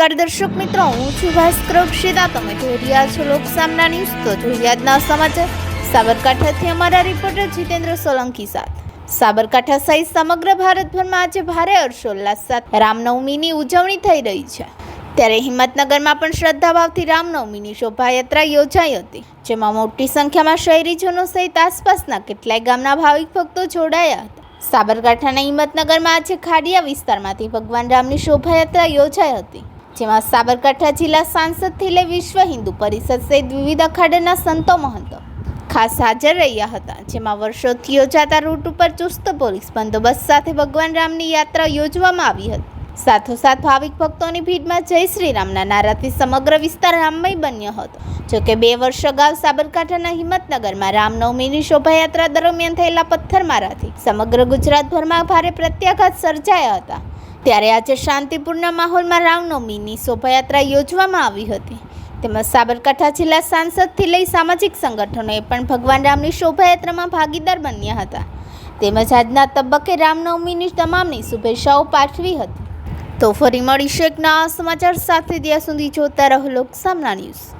નમસ્કાર દર્શક મિત્રો, હું છું ભાસ્કર અક્ષિતા. તમે જોઈ રહ્યા છો લોકસામના ન્યૂઝ. તો જોઈએ સમાચાર. સાબરકાંઠાથી અમારા રિપોર્ટર જીતેન્દ્ર સોલંકી સાથ. સાબરકાંઠા સહિત સમગ્ર ભારતભરમાં આજે ભારે હર્ષોલ્લાસ સાથે રામનવમીની ઉજવણી થઈ રહી છે. ત્યારે હિંમતનગરમાં પણ શ્રદ્ધાભાવથી રામનવમીની શોભાયાત્રા યોજાઈ હતી, જેમાં મોટી સંખ્યામાં શહેરીજનો સહિત આસપાસના કેટલાય ગામના ભાવિક ભક્તો જોડાયા હતા. સાબરકાંઠાના હિંમતનગરમાં આજે ખાડિયા વિસ્તારમાંથી ભગવાન રામની શોભાયાત્રા યોજાઈ હતી. જેમાં સાબરકાંઠા જિલ્લા સાંસદથી લઈ વિશ્વ હિન્દુ પરિષદ સહિત વિવિધ અખાડાના સંતો મહંતો ખાસ હાજર રહ્યા હતા, જેમાં વર્ષોથી યોજાતા રૂટ ઉપર ચુસ્ત પોલીસ બંદોબસ્ત સાથે ભગવાન રામની યાત્રા યોજવામાં આવી હતી. સાથોસાથ ભાવિક ભક્તોની ભીડમાં જય શ્રી રામના નારાથી સમગ્ર વિસ્તાર રામમય બન્યો હતો. જોકે બે વર્ષ અગાઉ સાબરકાંઠાના હિંમતનગરમાં રામનવમીની શોભાયાત્રા દરમિયાન થયેલા પથ્થરમારાથી સમગ્ર ગુજરાતભરમાં ભારે પ્રત્યાઘાત સર્જાયા હતા. ત્યારે આજે શાંતિપૂર્ણ માહોલમાં રામનવમીની શોભાયાત્રા યોજવામાં આવી હતી. તેમજ સાબરકાંઠા જિલ્લા સાંસદથી લઈ સામાજિક સંગઠનોએ પણ ભગવાન રામની શોભાયાત્રામાં ભાગીદાર બન્યા હતા. તેમજ આજના તબક્કે રામનવમીની તમામની શુભેચ્છાઓ પાઠવી હતી. તો ફરી મળીશું એક નવા સમાચાર સાથે. ત્યાં સુધી જોતા રહો લોકસામના ન્યૂઝ.